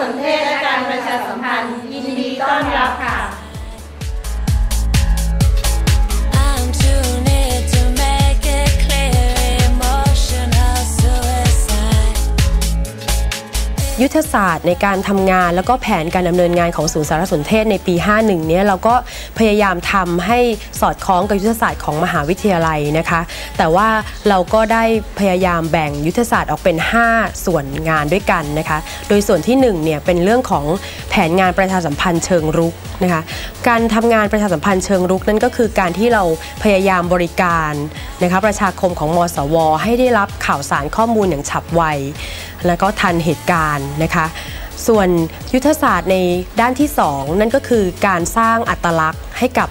สนเทศและการประชาสัมพันธ์ยินดีต้อนรับค่ะ ยุทธศาสตร์ในการทำงาน แล้วก็แผนการดำเนินงานของศูนย์สารสนเทศในปี 51 เนี้ยเราก็พยายามทำให้สอดคล้องกับยุทธศาสตร์ของมหาวิทยาลัยนะคะ แต่ว่าเราก็ได้พยายามแบ่งยุทธศาสตร์ออกเป็น 5 ส่วนงานด้วยกันนะคะ โดยส่วนที่1เนี่ยเป็นเรื่องของแผนงานประชาสัมพันธ์เชิงรุกนะคะ การทำงานประชาสัมพันธ์เชิงรุกนั่นก็คือการที่เราพยายามบริการนะคะประชาคมของมสว ให้ได้รับข่าวสารข้อมูลอย่างฉับไว แล้วก็ทันเหตุการณ์นะคะ ส่วนยุทธศาสตร์ในด้านที่ 2 นั่นก็คือการสร้างอัตลักษณ์ให้กับ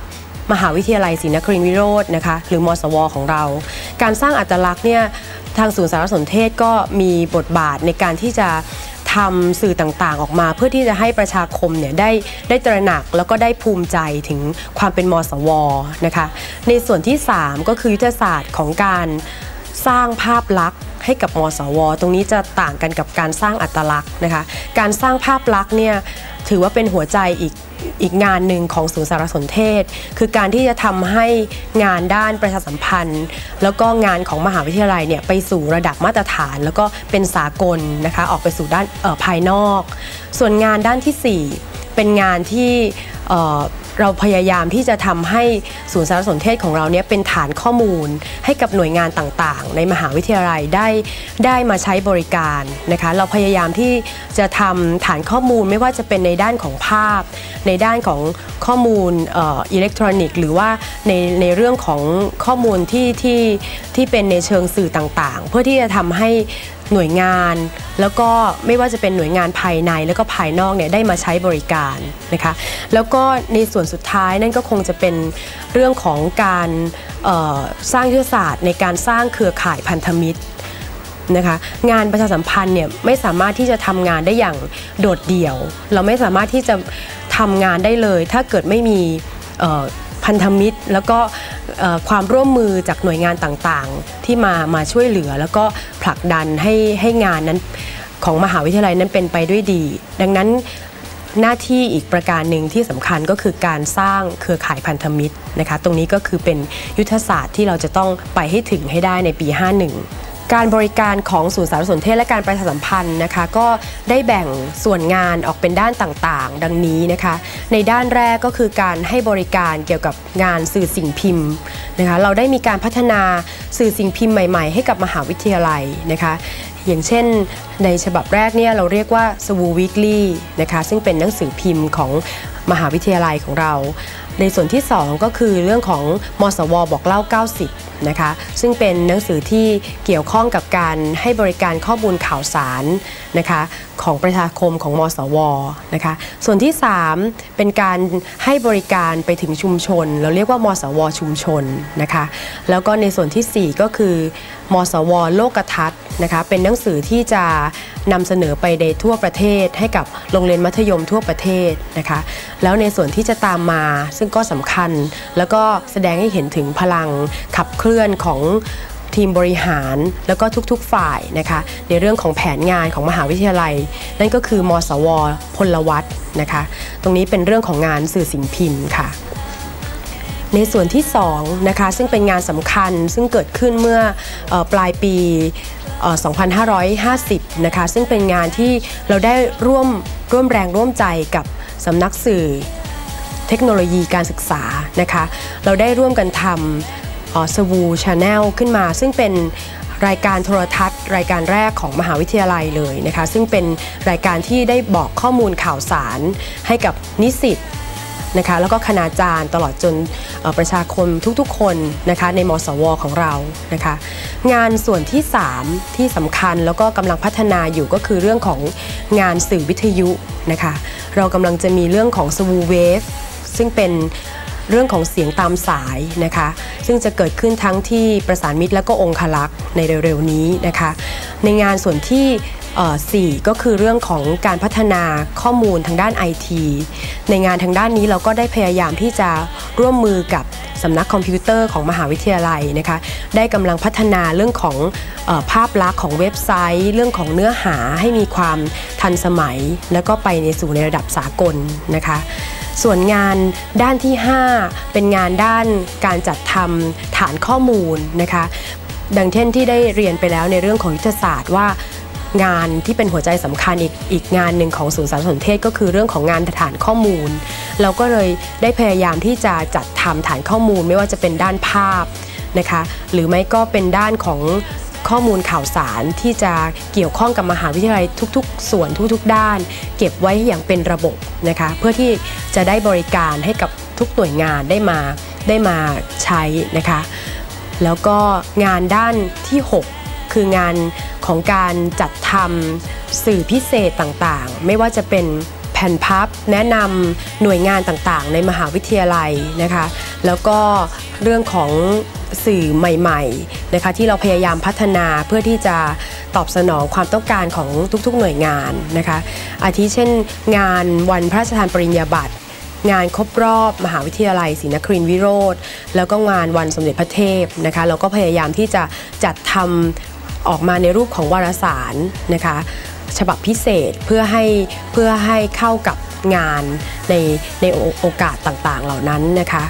มหาวิทยาลัยศรีนครินทรวิโรจน์นะคะหรือมสว ของเรา การสร้างอัตลักษณ์เนี่ยทางศูนย์สารสนเทศก็มีบทบาทในการที่จะทำสื่อต่างๆ ออกมา เพื่อที่จะให้ประชาคมเนี่ยได้ได้ตระหนักแล้วก็ได้ภูมิใจถึงความเป็นมสวนะคะในส่วนที่ 3 ก็คือยุทธศาสตร์ของการสร้างภาพลักษณ์ ให้กับมสว ตรงนี้จะต่างกันกับการสร้างอัตลักษณ์นะคะ การสร้างภาพลักษณ์เนี่ยถือว่าเป็นหัวใจอีกอีกงานหนึ่งของศูนย์สารสนเทศ คือการที่จะทำให้งานด้านประชาสัมพันธ์ แล้วก็งานของมหาวิทยาลัยเนี่ยไปสู่ระดับมาตรฐาน แล้วก็เป็นสากลนะคะออกไปสู่ด้านภายนอก ส่วนงานด้านที่ 4 เป็นงานที่ เราพยายามที่จะทำให้ศูนย์สารสนเทศของเราเนี่ยเป็นฐานข้อมูล ให้กับหน่วยงานต่างๆ ในมหาวิทยาลัยได้ได้มาใช้บริการนะคะ เราพยายามที่จะทำฐานข้อมูลไม่ว่าจะเป็นในด้านของภาพ ในด้านของข้อมูลอิเล็กทรอนิกส์ หรือว่าในในเรื่องของข้อมูลที่ที่ที่เป็นในเชิงสื่อต่างๆ เพื่อที่จะทำให้ หน่วยงาน แล้วก็ไม่ว่าจะเป็นหน่วยงานภายในแล้วก็ภายนอกเนี่ยได้มาใช้บริการนะคะแล้วก็ในส่วนสุดท้ายนั่นก็คงจะเป็นเรื่องของการสร้างยุทธศาสตร์ในการสร้างเครือข่ายพันธมิตรนะคะงานประชาสัมพันธ์เนี่ยไม่สามารถที่จะทำงานได้อย่างโดดเดี่ยว เราไม่สามารถที่จะทำงานได้เลย ถ้าเกิดไม่มี พันธมิตร แล้วก็ความร่วมมือจากหน่วยงานต่างๆ ที่มามาช่วยเหลือ แล้วก็ผลักดันให้ให้งานนั้นของมหาวิทยาลัยนั้นเป็นไปด้วยดี ดังนั้นหน้าที่อีกประการหนึ่งที่สำคัญก็คือการสร้างเครือข่ายพันธมิตรนะคะ ตรงนี้ก็คือเป็นยุทธศาสตร์ที่เราจะต้องไปให้ถึงให้ได้ในปี 51 การบริการของศูนย์สารสนเทศและการประชาสัมพันธ์นะคะ ก็ได้แบ่งส่วนงานออกเป็นด้านต่างๆ ดังนี้นะคะ ในด้านแรกก็คือการให้บริการเกี่ยวกับงานสื่อสิ่งพิมพ์นะคะเราได้มีการพัฒนาสื่อสิ่งพิมพ์ใหม่ๆ ให้กับมหาวิทยาลัยนะคะอย่างเช่นในฉบับแรกเนี่ยเราเรียกว่าสวูวิกลี่นะคะซึ่งเป็นหนังสือพิมพ์ของมหาวิทยาลัยของเรา ในส่วนที่ 2 ก็คือเรื่องของมสวบอกเล่า 90 นะคะ ซึ่งเป็นหนังสือที่เกี่ยวข้องกับการให้บริการข้อมูลข่าวสารนะคะของประชาคมของมสวนะคะ ส่วนที่ 3 เป็นการให้บริการไปถึงชุมชน เราเรียกว่ามสวชุมชนนะคะ แล้วก็ในส่วนที่ 4 ก็คือ มสวโลกทัศน์ นะคะเป็นหนังสือที่จะนำเสนอไปในทั่วประเทศ ให้กับโรงเรียนมัธยมทั่วประเทศนะคะแล้วในส่วนที่จะตามมาซึ่งก็สำคัญ แล้วก็แสดงให้เห็นถึงพลังขับเคลื่อนของทีมบริหารแล้วก็ทุกๆฝ่ายนะคะในเรื่องของแผนงานของมหาวิทยาลัย นั่นก็คือมสว พลวัตนะคะตรงนี้เป็นเรื่องของงานสื่อสิ่งพิมพ์ค่ะ ในส่วนที่2นะคะซึ่งเป็นงานสำคัญซึ่งเกิดขึ้นเมื่ออปลายปี 2550 นะคะ ซึ่งเป็นงานที่เราได้ร่วมร่วมแรงร่วมใจกับสำนักสื่อเทคโนโลยีการศึกษานะคะ เราได้ร่วมกันทำสวูชาแนลขึ้นมา ซึ่งเป็นรายการโทรทัศน์ รายการแรกของมหาวิทยาลัยเลยนะคะ ซึ่งเป็นรายการที่ได้บอกข้อมูลข่าวสารให้กับนิสิต นะคะแล้วก็คณาจารย์ตลอดจนประชาคมทุกๆ คนนะคะในมสวของเรานะคะงานส่วนที่ 3 ที่สำคัญแล้วก็กำลังพัฒนาอยู่ก็คือเรื่องของงานสื่อวิทยุนะคะเรากำลังจะมีเรื่องของสวูเวฟซึ่งเป็นเรื่องของเสียงตามสายนะคะ ซึ่งจะเกิดขึ้นทั้งที่ประสานมิตรและก็องคลักษ์ในเร็วๆนี้นะคะ ในงานส่วนที่ 4 ก็คือเรื่องของการพัฒนาข้อมูลทางด้านไอทีในงานทางด้านนี้เราก็ได้พยายามที่จะร่วมมือกับสำนักคอมพิวเตอร์ของมหาวิทยาลัยนะคะได้กำลังพัฒนาเรื่องของอภาพลักษณ์ของเว็บไซต์ เรื่องของเนื้อหาให้มีความทันสมัย แล้วก็ไปในสู่ในระดับสากลนะคะส่วนงานด้านที่ 5 เป็นงานด้านการจัดทำฐานข้อมูลนะคะดังเช่นที่ได้เรียนไปแล้วในเรื่องของยุทธศาสตร์ว่า งานที่เป็นหัวใจสำคัญอีกอีกงานหนึ่งของศูนย์สารสนเทศ ก็คือเรื่องของงานฐานข้อมูล เราก็เลยได้พยายามที่จะจัดทำฐานข้อมูลไม่ว่าจะเป็นด้านภาพนะคะหรือไม่ก็เป็นด้านของข้อมูลข่าวสารที่จะเกี่ยวข้องกับมหาวิทยาลัยทุกๆ ส่วนทุกๆ ด้าน เก็บไว้อย่างเป็นระบบนะคะเพื่อที่จะได้บริการให้กับทุกหน่วยงานได้มาได้มาใช้นะคะแล้วก็งานด้านที่ 6 คืองาน ของการจัดทำสื่อพิเศษต่างๆ ไม่ว่าจะเป็นแผ่นพับแนะนำหน่วยงานต่างๆ ในมหาวิทยาลัยนะคะ แล้วก็เรื่องของสื่อใหม่ๆนะคะที่เราพยายามพัฒนาเพื่อที่จะตอบสนองความต้องการของทุกๆหน่วยงานนะคะอาทิเช่น งานวันพระราชทานปริญญาบัตร งานครบรอบมหาวิทยาลัยศรีนครินทรวิโรธแล้วก็งานวันสมเด็จพระเทพนะคะเราก็พยายามที่จะจัดทำ ออกมาในรูปของวารสารนะคะฉบับพิเศษเพื่อให้เพื่อให้เข้ากับงานในในโอกาสต่างๆเหล่านั้นนะคะ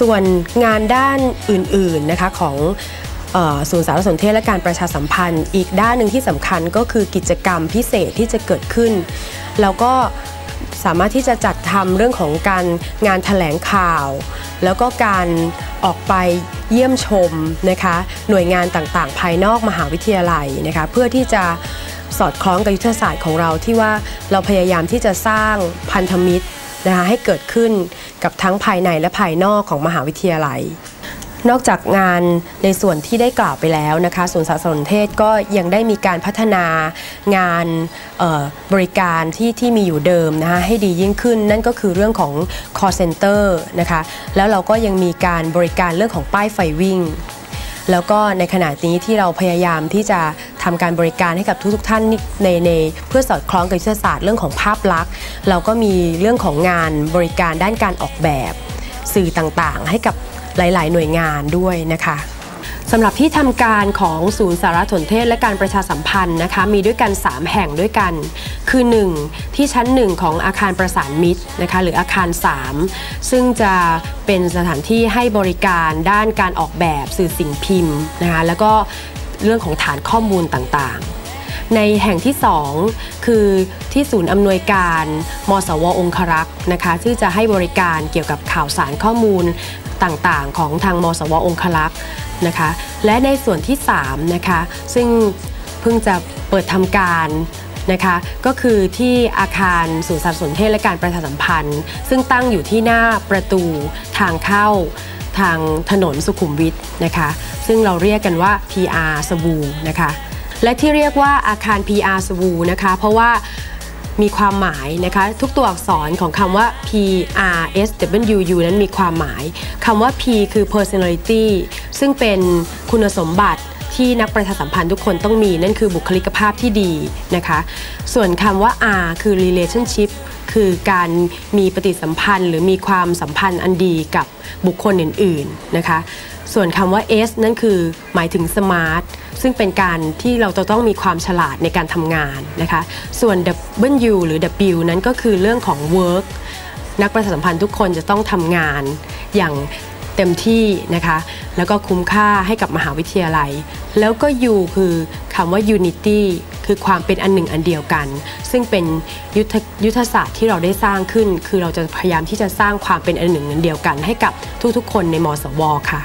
ส่วนงานด้านอื่นๆนะคะของศูนย์สารสนเทศและการประชาสัมพันธ์ อีกด้านหนึ่งที่สำคัญก็คือกิจกรรมพิเศษที่จะเกิดขึ้น แล้วก็ สามารถที่จะจัดทำเรื่องของการงานถแถลงข่าว แล้วก็การออกไปเยี่ยมชมนะคะหน่วยงานต่างๆ ภายนอกมหาวิทยาลัยนะคะเพื่อที่จะสอดคล้องกับยุทธศาสตร์ของเราที่ว่าเราพยายามที่จะสร้างพันธมิตรนะคะให้เกิดขึ้นกับทั้งภายในและภายนอกของมหาวิทยาลัย นอกจากงานในส่วนที่ได้กล่าวไปแล้วนะคะศูนย์สารสนเทศก็ยังได้มีการพัฒนางานบริการที่ที่มีอยู่เดิมนะคะให้ดียิ่งขึ้น นั่นก็คือเรื่องของ call center นะคะแล้วเราก็ยังมีการบริการเรื่องของป้ายไฟวิ่งแล้วก็ในขณะนี้ที่เราพยายามที่จะทำการบริการให้กับทุกๆทท่านในในเพื่อสอดคล้องกับยุทธศาสตร์เรื่องของภาพลักษณ์ เราก็มีเรื่องของงานบริการด้านการออกแบบ สื่อต่างๆ ให้กับ หลาย ๆ หน่วยงานด้วยนะคะสำหรับที่ทำการของศูนย์สารสนเทศและการประชาสัมพันธ์นะคะมีด้วยกัน 3 แห่งด้วยกัน คือ 1 ที่ชั้น 1 ของอาคารประสานมิตรนะคะหรืออาคาร 3 ซึ่งจะเป็นสถานที่ให้บริการด้านการออกแบบสื่อสิ่งพิมพ์นะคะแล้วก็เรื่องของฐานข้อมูลต่างๆ ในแห่งที่ 2 คือที่ศูนย์อำนวยการ มสวองครักษ์นะคะซึ่งจะให้บริการเกี่ยวกับข่าวสารข้อมูล ต่างๆ ของทางมสวองครักษ์นะคะและในส่วนที่3นะคะซึ่งเพิ่งจะเปิดทำการนะคะก็คือที่อาคารศูนย์สารสนเทศและการประชาสัมพันธ์ ซึ่งตั้งอยู่ที่หน้าประตูทางเข้าทางถนนสุขุมวิทนะคะซึ่งเราเรียกกันว่า PR สบูนะคะและที่เรียกว่าอาคาร PR สบูนะคะเพราะว่า มีความหมายนะคะ ทุกตัวอักษรของคำว่า P R S W U นั้นมีความหมายคำว่า P คือ personality ซึ่งเป็นคุณสมบัติที่นักประชาสัมพันธ์ทุกคนต้องมีนั่นคือบุคลิกภาพที่ดีนะคะ ส่วนคำว่า R คือ relationship คือการมีปฏิสัมพันธ์ หรือมีความสัมพันธ์อันดีกับบุคคลอื่น ๆ นะคะ ส่วนคำว่า S นั่นคือหมายถึง smart ซึ่งเป็นการที่เราจะต้องมีความฉลาดในการทำงานนะคะ ส่วน W หรือ W นั้นก็คือเรื่องของ work นักประชาสัมพันธ์ทุกคนจะต้องทำงานอย่างเต็มที่นะคะ แล้วก็คุ้มค่าให้กับมหาวิทยาลัย แล้วก็ U คือคำว่า unity คือความเป็นอันหนึ่งอันเดียวกัน ซึ่งเป็นยุทธยุทธศาสตร์ที่เราได้สร้างขึ้น คือเราจะพยายามที่จะสร้างความเป็นอันหนึ่งอันเดียวกัน ให้กับทุกๆ คนในมสวค่ะ